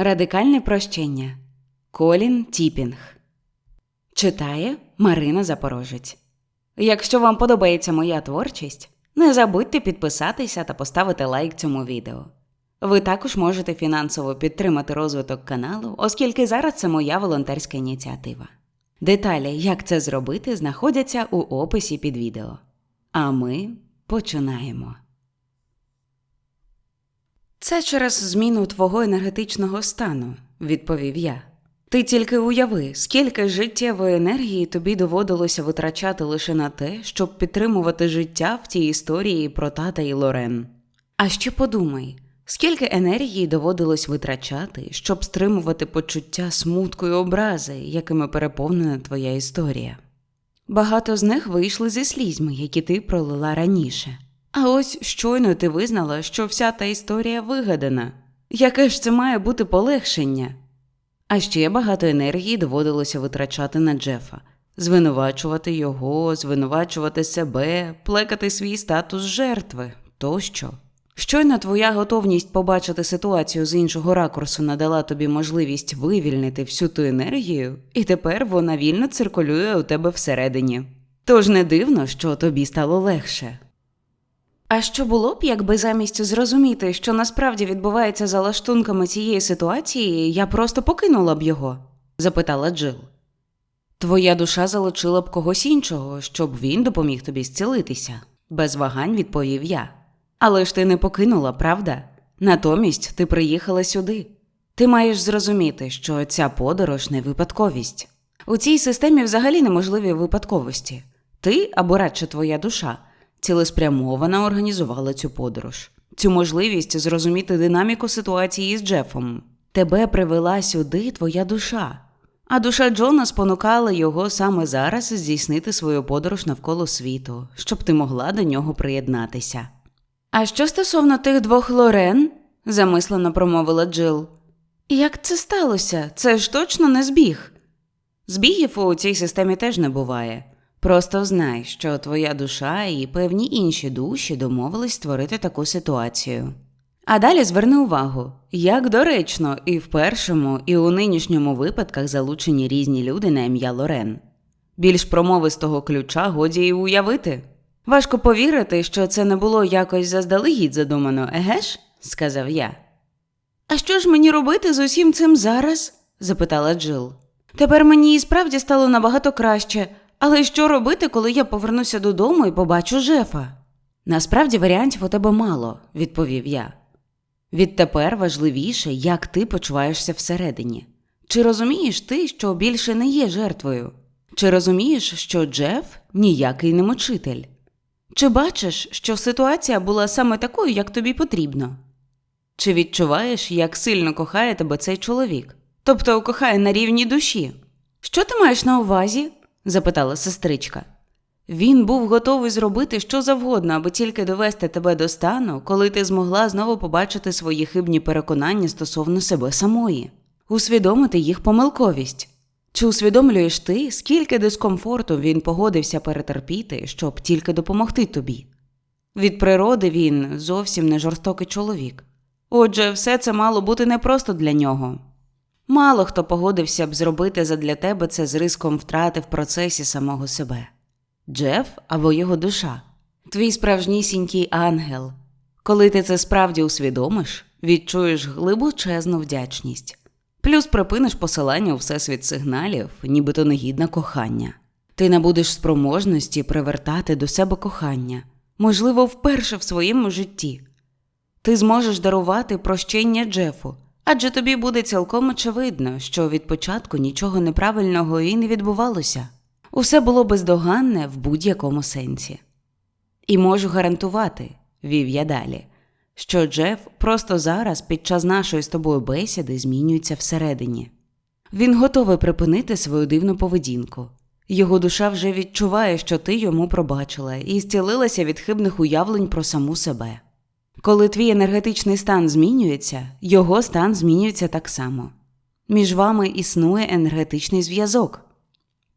Радикальне прощення. Колін Тіпінг. Читає Марина Запорожець. Якщо вам подобається моя творчість, не забудьте підписатися та поставити лайк цьому відео. Ви також можете фінансово підтримати розвиток каналу, оскільки зараз це моя волонтерська ініціатива. Деталі, як це зробити, знаходяться у описі під відео. А ми починаємо. Це через зміну твого енергетичного стану, відповів я. Ти тільки уяви, скільки життєвої енергії тобі доводилося витрачати лише на те, щоб підтримувати життя в тій історії про тата і Лорен. А ще подумай, скільки енергії доводилось витрачати, щоб стримувати почуття смутку і образи, якими переповнена твоя історія. Багато з них вийшли зі слізьми, які ти пролила раніше. А ось щойно ти визнала, що вся та історія вигадана. Яке ж це має бути полегшення? А ще багато енергії доводилося витрачати на Джефа, звинувачувати його, звинувачувати себе, плекати свій статус жертви тощо. Щойно твоя готовність побачити ситуацію з іншого ракурсу надала тобі можливість вивільнити всю ту енергію, і тепер вона вільно циркулює у тебе всередині. Тож не дивно, що тобі стало легше. А що було б, якби замість зрозуміти, що насправді відбувається за лаштунками цієї ситуації, я просто покинула б його? запитала Джил. Твоя душа залучила б когось іншого, щоб він допоміг тобі зцілитися, без вагань відповів я. Але ж ти не покинула, правда? Натомість ти приїхала сюди. Ти маєш зрозуміти, що ця подорож не випадковість. У цій системі взагалі неможливі випадковості. Ти або радше твоя душа цілеспрямовано організувала цю подорож, цю можливість зрозуміти динаміку ситуації з Джефом. Тебе привела сюди твоя душа, а душа Джона спонукала його саме зараз здійснити свою подорож навколо світу, щоб ти могла до нього приєднатися. А що стосовно тих двох Лорен? замислено промовила Джил. Як це сталося? Це ж точно не збіг. Збігів у цій системі теж не буває. Просто знай, що твоя душа і певні інші душі домовились створити таку ситуацію. А далі зверни увагу, як доречно і в першому, і у нинішньому випадках залучені різні люди на ім'я Лорен. Більш промовистого ключа годі й уявити. Важко повірити, що це не було якось заздалегідь задумано, еге ж? сказав я. А що ж мені робити з усім цим зараз? запитала Джил. Тепер мені і справді стало набагато краще, але що робити, коли я повернуся додому і побачу Жефа? Насправді варіантів у тебе мало, відповів я. Відтепер важливіше, як ти почуваєшся всередині. Чи розумієш ти, що більше не є жертвою? Чи розумієш, що Джеф ніякий не мучитель? Чи бачиш, що ситуація була саме такою, як тобі потрібно? Чи відчуваєш, як сильно кохає тебе цей чоловік? Тобто кохає на рівні душі? Що ти маєш на увазі? Запитала сестричка. Він був готовий зробити що завгодно, аби тільки довести тебе до стану, коли ти змогла знову побачити свої хибні переконання стосовно себе самої, усвідомити їх помилковість. Чи усвідомлюєш ти, скільки дискомфорту він погодився перетерпіти, щоб тільки допомогти тобі? Від природи він зовсім не жорстокий чоловік. Отже, все це мало бути не просто для нього. Мало хто погодився б зробити задля тебе це з риском втрати в процесі самого себе. Джеф або його душа, твій справжнісінький ангел. Коли ти це справді усвідомиш, відчуєш глибочезну вдячність. Плюс припиниш посилання у всесвіт сигналів, нібито негідне кохання. Ти набудеш спроможності привертати до себе кохання, можливо, вперше в своєму житті. Ти зможеш дарувати прощення Джефу, адже тобі буде цілком очевидно, що від початку нічого неправильного і не відбувалося. Усе було бездоганне в будь-якому сенсі. І можу гарантувати, вів я далі, що Джеф просто зараз під час нашої з тобою бесіди змінюється всередині. Він готовий припинити свою дивну поведінку. Його душа вже відчуває, що ти йому пробачила, і зцілилася від хибних уявлень про саму себе. Коли твій енергетичний стан змінюється, його стан змінюється так само. Між вами існує енергетичний зв'язок.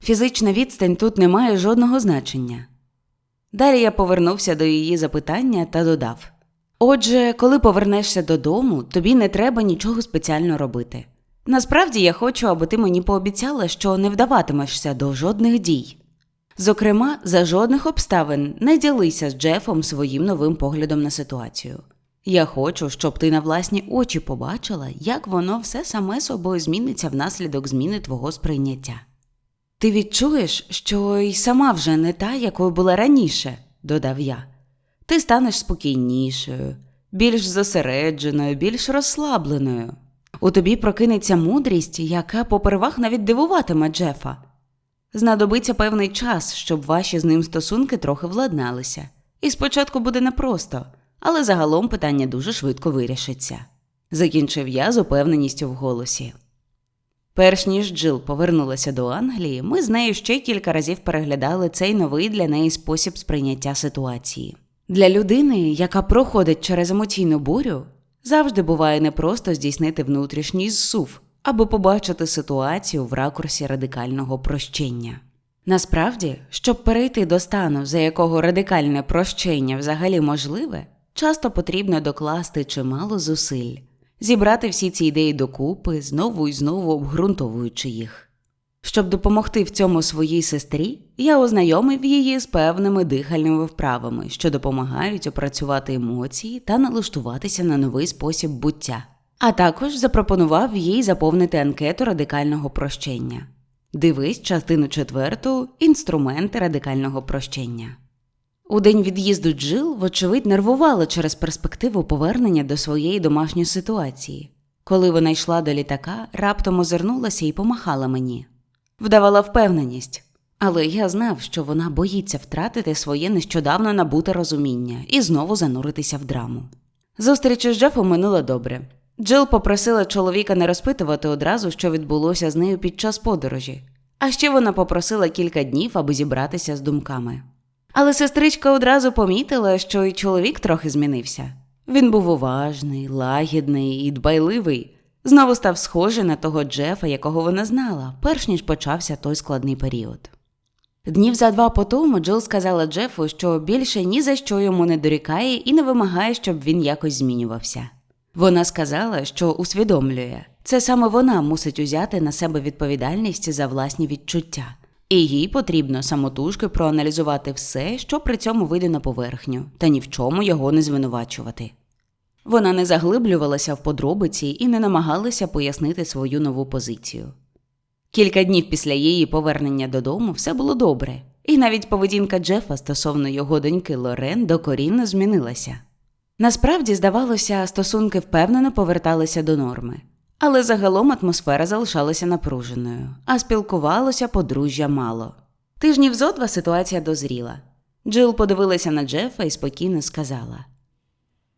Фізична відстань тут не має жодного значення. Далі я повернувся до її запитання та додав Отже, коли повернешся додому, тобі не треба нічого спеціально робити. Насправді я хочу, аби ти мені пообіцяла, що не вдаватимешся до жодних дій. Зокрема, за жодних обставин не ділися з Джефом своїм новим поглядом на ситуацію. Я хочу, щоб ти на власні очі побачила, як воно все саме собою зміниться внаслідок зміни твого сприйняття. Ти відчуєш, що й сама вже не та, якою була раніше, додав я. Ти станеш спокійнішою, більш зосередженою, більш розслабленою. У тобі прокинеться мудрість, яка попервах навіть дивуватиме Джефа. Знадобиться певний час, щоб ваші з ним стосунки трохи владналися. І спочатку буде непросто, але загалом питання дуже швидко вирішиться. Закінчив я з упевненістю в голосі. Перш ніж Джил повернулася до Англії, ми з нею ще кілька разів переглядали цей новий для неї спосіб сприйняття ситуації. Для людини, яка проходить через емоційну бурю, завжди буває непросто здійснити внутрішній зсув або побачити ситуацію в ракурсі радикального прощення. Насправді, щоб перейти до стану, за якого радикальне прощення взагалі можливе, часто потрібно докласти чимало зусиль, зібрати всі ці ідеї докупи, знову і знову обґрунтовуючи їх. Щоб допомогти в цьому своїй сестрі, я ознайомив її з певними дихальними вправами, що допомагають опрацювати емоції та налаштуватися на новий спосіб буття, а також запропонував їй заповнити анкету радикального прощення. Дивись частину четверту інструменти радикального прощення. У день від'їзду Джил, вочевидь, нервувала через перспективу повернення до своєї домашньої ситуації. Коли вона йшла до літака, раптом озирнулася і помахала мені. Вдавала впевненість, але я знав, що вона боїться втратити своє нещодавно набуте розуміння і знову зануритися в драму. Зустріч із Джефом минула добре. Джил попросила чоловіка не розпитувати одразу, що відбулося з нею під час подорожі, а ще вона попросила кілька днів, аби зібратися з думками. Але сестричка одразу помітила, що і чоловік трохи змінився. Він був уважний, лагідний і дбайливий, знову став схожий на того Джефа, якого вона знала, перш ніж почався той складний період. Днів за два по тому Джил сказала Джефу, що більше ні за що йому не дорікає і не вимагає, щоб він якось змінювався. Вона сказала, що усвідомлює, це саме вона мусить узяти на себе відповідальність за власні відчуття, і їй потрібно самотужки проаналізувати все, що при цьому вийде на поверхню, та ні в чому його не звинувачувати. Вона не заглиблювалася в подробиці і не намагалася пояснити свою нову позицію. Кілька днів після її повернення додому все було добре, і навіть поведінка Джефа стосовно його доньки Лорен докорінно змінилася. Насправді, здавалося, стосунки впевнено поверталися до норми, але загалом атмосфера залишалася напруженою, а спілкувалося подружжя мало. Тижнів зо два ситуація дозріла. Джил подивилася на Джефа і спокійно сказала: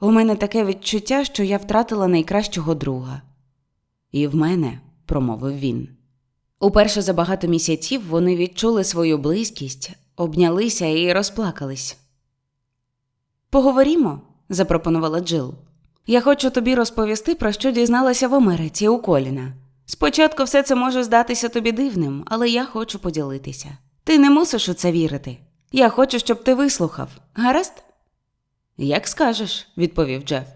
У мене таке відчуття, що я втратила найкращого друга. І в мене, промовив він. Уперше за багато місяців вони відчули свою близькість, обнялися і розплакались. Поговоримо, запропонувала Джил. Я хочу тобі розповісти, про що дізналася в Америці у Коліна. Спочатку все це може здатися тобі дивним, але я хочу поділитися. Ти не мусиш у це вірити. Я хочу, щоб ти вислухав. Гаразд? Як скажеш, відповів Джеф.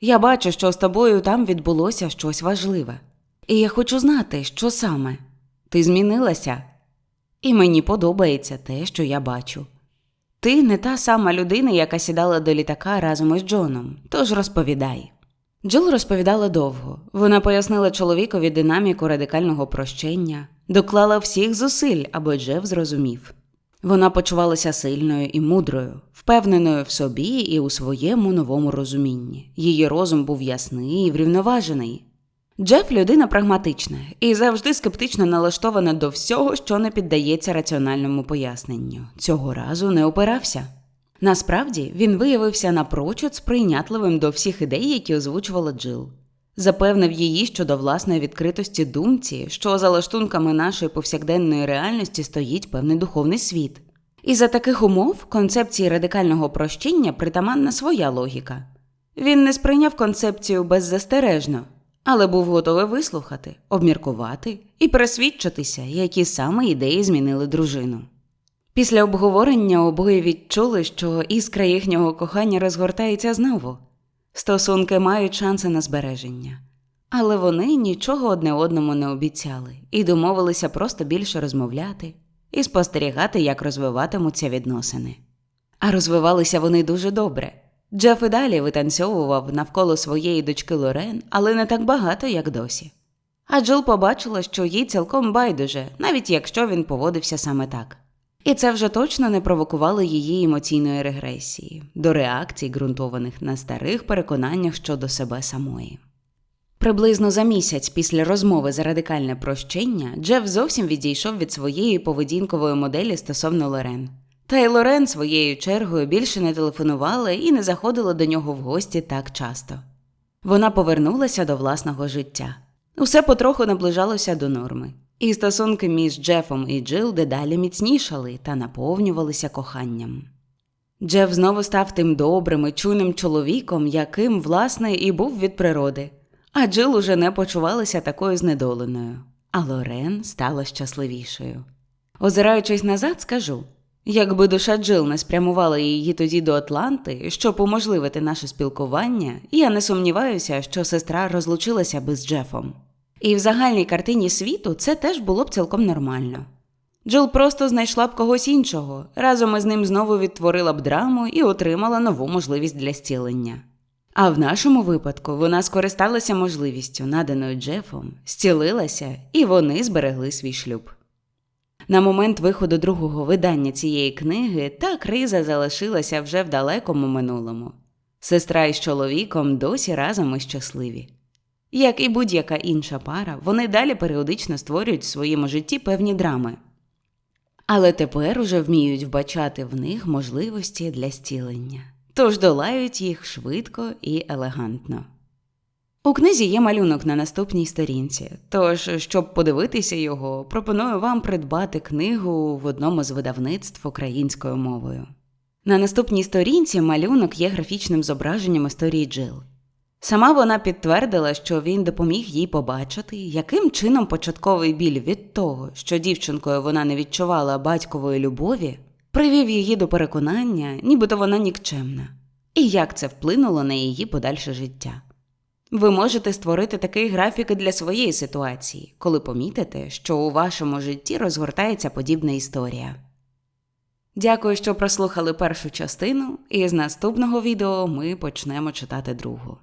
Я бачу, що з тобою там відбулося щось важливе. І я хочу знати, що саме. Ти змінилася, і мені подобається те, що я бачу. Ти не та сама людина, яка сідала до літака разом із Джоном, тож розповідай. Джил розповідала довго. Вона пояснила чоловікові динаміку радикального прощення, доклала всіх зусиль, аби Джеф зрозумів. Вона почувалася сильною і мудрою, впевненою в собі і у своєму новому розумінні. Її розум був ясний і врівноважений. Джеф людина прагматична і завжди скептично налаштована до всього, що не піддається раціональному поясненню. Цього разу не опирався. Насправді він виявився напрочуд сприйнятливим до всіх ідей, які озвучувала Джил. Запевнив її щодо власної відкритості думці, що за лаштунками нашої повсякденної реальності стоїть певний духовний світ. І за таких умов концепції радикального прощення притаманна своя логіка. Він не сприйняв концепцію беззастережно, але був готовий вислухати, обміркувати і пересвідчитися, які саме ідеї змінили дружину. Після обговорення обоє відчули, що іскра їхнього кохання розгортається знову. Стосунки мають шанси на збереження. Але вони нічого одне одному не обіцяли і домовилися просто більше розмовляти і спостерігати, як розвиватимуться відносини. А розвивалися вони дуже добре. Джеф і далі витанцьовував навколо своєї дочки Лорен, але не так багато, як досі. А Джил побачила, що їй цілком байдуже, навіть якщо він поводився саме так. І це вже точно не провокувало її емоційної регресії, до реакцій, ґрунтованих на старих переконаннях щодо себе самої. Приблизно за місяць після розмови за радикальне прощення Джеф зовсім відійшов від своєї поведінкової моделі стосовно Лорен. Та й Лорен своєю чергою більше не телефонувала і не заходила до нього в гості так часто. Вона повернулася до власного життя. Усе потроху наближалося до норми, і стосунки між Джефом і Джил дедалі міцнішали та наповнювалися коханням. Джеф знову став тим добрим і чуйним чоловіком, яким, власне, і був від природи, а Джил уже не почувалася такою знедоленою, а Лорен стала щасливішою. Озираючись назад, скажу якби душа Джил не спрямувала її тоді до Атланти, щоб уможливити наше спілкування, я не сумніваюся, що сестра розлучилася би з Джефом. І в загальній картині світу це теж було б цілком нормально. Джил просто знайшла б когось іншого, разом із ним знову відтворила б драму і отримала нову можливість для зцілення. А в нашому випадку вона скористалася можливістю, наданою Джефом, зцілилася, і вони зберегли свій шлюб. На момент виходу другого видання цієї книги та криза залишилася вже в далекому минулому. Сестра із чоловіком досі разом і щасливі. Як і будь-яка інша пара, вони далі періодично створюють в своєму житті певні драми. Але тепер уже вміють вбачати в них можливості для зцілення, тож долають їх швидко і елегантно. У книзі є малюнок на наступній сторінці, тож, щоб подивитися його, пропоную вам придбати книгу в одному з видавництв українською мовою. На наступній сторінці малюнок є графічним зображенням історії Джил. Сама вона підтвердила, що він допоміг їй побачити, яким чином початковий біль від того, що дівчинкою вона не відчувала батькової любові, привів її до переконання, нібито вона нікчемна, і як це вплинуло на її подальше життя. Ви можете створити такий графік для своєї ситуації, коли помітите, що у вашому житті розгортається подібна історія. Дякую, що прослухали першу частину, і з наступного відео ми почнемо читати другу.